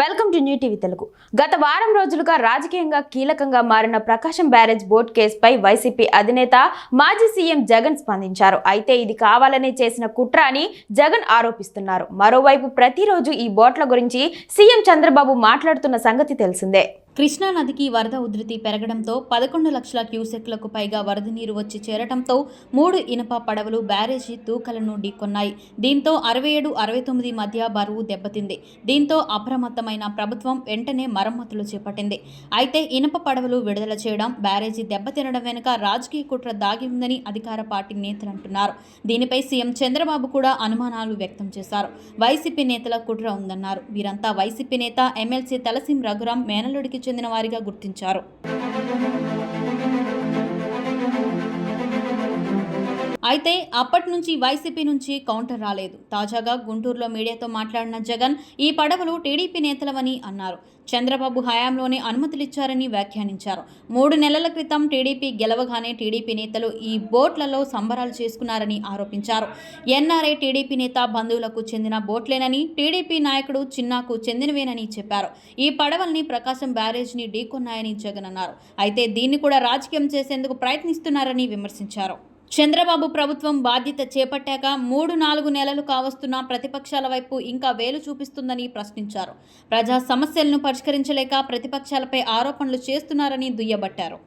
Welcome to new TV Telugu. గత వారం రోజులుగా రాజకీయంగా కీలకంగా మారిన ప్రకాశం బ్యారేజ్ బోట్ కేసుపై వైసీపీ అధినేత మాజీ సీఎం జగన్ స్పందించారు. అయితే ఇది కావాలనే చేసిన కుట్ర అని జగన్ ఆరోపిస్తున్నారు. మరోవైపు ప్రతిరోజు ఈ బోట్ల గురించి సీఎం చంద్రబాబు మాట్లాడుతున్న సంగతి తెలిసిందే. కృష్ణా నదికి వరద ఉధృతి పెరగడంతో పదకొండు లక్షల క్యూసెక్లకు పైగా వరద నీరు వచ్చి చేరటంతో మూడు ఇనప పడవలు బ్యారేజీ తూకలను ఢీకొన్నాయి దీంతో అరవై ఏడు అరవై తొమ్మిది మధ్య బరువు దెబ్బతింది. దీంతో అప్రమత్తమైన ప్రభుత్వం వెంటనే మరమ్మతులు చేపట్టింది. అయితే ఇనప పడవలు విడుదల చేయడం బ్యారేజీ దెబ్బతినడం వెనుక రాజకీయ కుట్ర దాగి ఉందని అధికార పార్టీ నేతలు అంటున్నారు. దీనిపై సీఎం చంద్రబాబు కూడా అనుమానాలు వ్యక్తం చేశారు. వైసీపీ నేతల కుట్ర ఉందన్నారు. వీరంతా వైసీపీ నేత ఎమ్మెల్సీ తలసిం రఘురాం మేనలుడికి చెందిన వారిగా గుర్తించారు. అయితే అప్పటి నుంచి వైసీపీ నుంచి కౌంటర్ రాలేదు. తాజాగా గుంటూరులో మీడియాతో మాట్లాడిన జగన్ ఈ పడవలు టీడీపీ నేతలవని అన్నారు. చంద్రబాబు హయాంలోనే అనుమతులిచ్చారని వ్యాఖ్యానించారు. మూడు నెలల క్రితం టీడీపీ గెలవగానే టీడీపీ నేతలు ఈ బోట్లలో సంబరాలు చేసుకున్నారని ఆరోపించారు. ఎన్ఆర్ఐ టీడీపీ నేత బంధువులకు చెందిన బోట్లేనని టీడీపీ నాయకుడు చిన్నాకు చెందినవేనని చెప్పారు. ఈ పడవల్ని ప్రకాశం బ్యారేజ్ని ఢీకొన్నాయని జగన్ అన్నారు. అయితే దీన్ని కూడా రాజకీయం చేసేందుకు ప్రయత్నిస్తున్నారని విమర్శించారు. చంద్రబాబు ప్రభుత్వం బాధ్యత చేపట్టాక మూడు నాలుగు నెలలు కావస్తున్న ప్రతిపక్షాల వైపు ఇంకా వేలు చూపిస్తుందని ప్రశ్నించారు. ప్రజా సమస్యలను పరిష్కరించలేక ప్రతిపక్షాలపై ఆరోపణలు చేస్తున్నారని దుయ్యబట్టారు.